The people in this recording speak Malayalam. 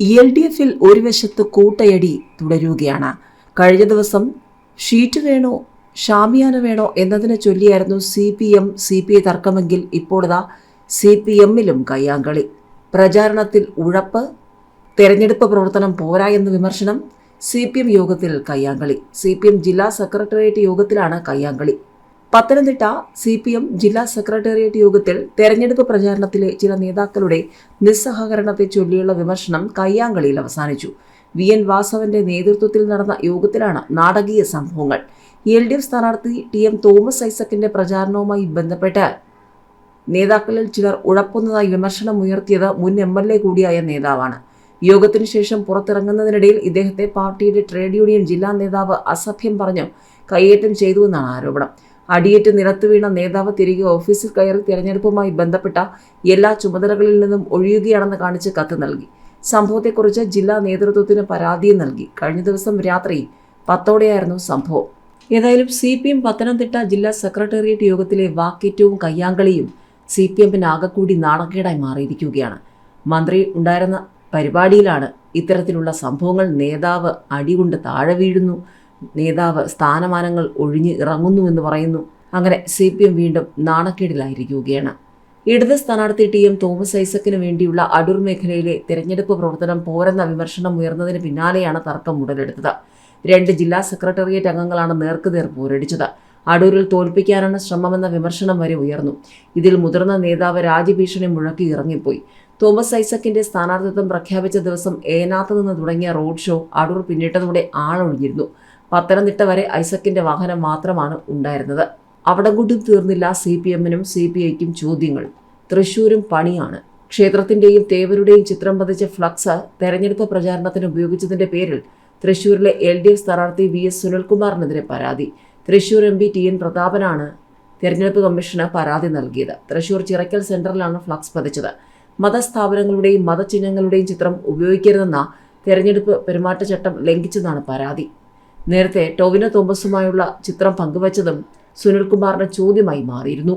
എൽ ഡി എഫിൽ ഒരു വശത്ത് കൂട്ടയടി തുടരുകയാണ്. കഴിഞ്ഞ ദിവസം ഷീറ്റ് വേണോ ഷാമിയാന വേണോ എന്നതിനെ ചൊല്ലിയായിരുന്നു C P M C P I തർക്കമെങ്കിൽ ഇപ്പോഴതാ സി പി എമ്മിലും കയ്യാങ്കളി. പ്രചാരണത്തിൽ ഉഴപ്പ് തെരഞ്ഞെടുപ്പ് പ്രവർത്തനം പോരാ എന്ന വിമർശനം സി പി എം യോഗത്തിൽ കയ്യാങ്കളി. സി പി എം ജില്ലാ സെക്രട്ടേറിയറ്റ് യോഗത്തിലാണ് കയ്യാങ്കളി. പത്തനംതിട്ട സി പി എം ജില്ലാ സെക്രട്ടേറിയറ്റ് യോഗത്തിൽ തെരഞ്ഞെടുപ്പ് പ്രചാരണത്തിലെ ചില നേതാക്കളുടെ നിസ്സഹകരണത്തെ ചൊല്ലിയുള്ള വിമർശനം കയ്യാങ്കളിയിൽ അവസാനിച്ചു. വി. എൻ. വാസവന്റെ നേതൃത്വത്തിൽ നടന്ന യോഗത്തിലാണ് നാടകീയ സംഭവങ്ങൾ. എൽ ഡി എഫ് സ്ഥാനാർത്ഥി ടി എം തോമസ് ഐസക്കിന്റെ പ്രചാരണവുമായി ബന്ധപ്പെട്ട് നേതാക്കളിൽ ചിലർ ഉഴപ്പുന്നതായി വിമർശനം ഉയർത്തിയത് മുൻ എം എൽ എ കൂടിയായ നേതാവാണ്. യോഗത്തിനു ശേഷം പുറത്തിറങ്ങുന്നതിനിടയിൽ ഇദ്ദേഹത്തെ പാർട്ടിയുടെ ട്രേഡ് യൂണിയൻ ജില്ലാ നേതാവ് അസഭ്യം പറഞ്ഞു കയ്യേറ്റം ചെയ്തുവെന്നാണ് ആരോപണം. അടിയേറ്റ് നിലത്ത് വീണ നേതാവ് തിരികെ ഓഫീസിൽ കയറി തെരഞ്ഞെടുപ്പുമായി ബന്ധപ്പെട്ട എല്ലാ ചുമതലകളിൽ നിന്നും ഒഴിയുകയാണെന്ന് കാണിച്ച് കത്ത് നൽകി. സംഭവത്തെക്കുറിച്ച് ജില്ലാ നേതൃത്വത്തിന് പരാതിയും നൽകി. കഴിഞ്ഞ ദിവസം രാത്രി പത്തോടെയായിരുന്നു സംഭവം. ഏതായാലും സി പി എം പത്തനംതിട്ട ജില്ലാ സെക്രട്ടേറിയറ്റ് യോഗത്തിലെ വാക്കേറ്റവും കയ്യാങ്കളിയും സി പി എമ്മിന് ആകെക്കൂടി നാണക്കേടായി മാറിയിരിക്കുകയാണ്. മന്ത്രി ഉണ്ടായിരുന്ന പരിപാടിയിലാണ് ഇത്തരത്തിലുള്ള സംഭവങ്ങൾ. നേതാവ് അടികൊണ്ട് താഴെ വീഴുന്നു. നേതാവ് സ്ഥാനമാനങ്ങൾ ഒഴിഞ്ഞ് ഇറങ്ങുന്നുവെന്ന് പറയുന്നു. അങ്ങനെ സി പി എം വീണ്ടും നാണക്കേടിലായിരിക്കുകയാണ്. ഇടത് സ്ഥാനാർത്ഥി ടി എം തോമസ് ഐസക്കിന് വേണ്ടിയുള്ള അടൂർ മേഖലയിലെ തെരഞ്ഞെടുപ്പ് പ്രവർത്തനം പോരെന്ന വിമർശനം ഉയർന്നതിന് പിന്നാലെയാണ് തർക്കം ഉടലെടുത്തത്. രണ്ട് ജില്ലാ സെക്രട്ടേറിയറ്റ് അംഗങ്ങളാണ് നേർക്കുനേർ പോരടിച്ചത്. അടൂരിൽ തോൽപ്പിക്കാനാണ് ശ്രമമെന്ന വിമർശനം വരെ ഉയർന്നു. ഇതിൽ മുതിർന്ന നേതാവ് രാജ്യഭീഷണി മുഴക്കി ഇറങ്ങിപ്പോയി. തോമസ് ഐസക്കിന്റെ സ്ഥാനാർത്ഥിത്വം പ്രഖ്യാപിച്ച ദിവസം ഏനാത്ത് നിന്ന് തുടങ്ങിയ റോഡ് ഷോ അടൂർ പിന്നിട്ടതോടെ ആളൊഴിഞ്ഞിരുന്നു. പത്തനംതിട്ട വരെ ഐസക്കിന്റെ വാഹനം മാത്രമാണ് ഉണ്ടായിരുന്നത്. അവിടെ കൊണ്ടും തീർന്നില്ല സി പി എമ്മിനും സി പി ഐക്കും ചോദ്യങ്ങൾ. തൃശൂരും പണിയാണ്. ക്ഷേത്രത്തിന്റെയും തേവരുടെയും ചിത്രം പതിച്ച ഫ്ലക്സ് തെരഞ്ഞെടുപ്പ് പ്രചാരണത്തിന് ഉപയോഗിച്ചതിന്റെ പേരിൽ തൃശൂരിലെ എൽ ഡി എഫ് സ്ഥാനാർത്ഥി വി എസ് സുനിൽകുമാറിനെതിരെ പരാതി. Thrissur M P T N പ്രതാപനാണ് തെരഞ്ഞെടുപ്പ് കമ്മീഷന് പരാതി നൽകിയത്. തൃശൂർ ചിറക്കൽ സെന്ററിലാണ് ഫ്ലക്സ് പതിച്ചത്. മതസ്ഥാപനങ്ങളുടെയും മതചിഹ്നങ്ങളുടെയും ചിത്രം ഉപയോഗിക്കരുതെന്ന തെരഞ്ഞെടുപ്പ് പെരുമാറ്റച്ചട്ടം ലംഘിച്ചതാണ് പരാതി. നേരത്തെ ടോവിനോ തോമസുമായുള്ള ചിത്രം പങ്കുവച്ചതും സുനിൽകുമാറിന്റെ ചോദ്യമായി മാറിയിരുന്നു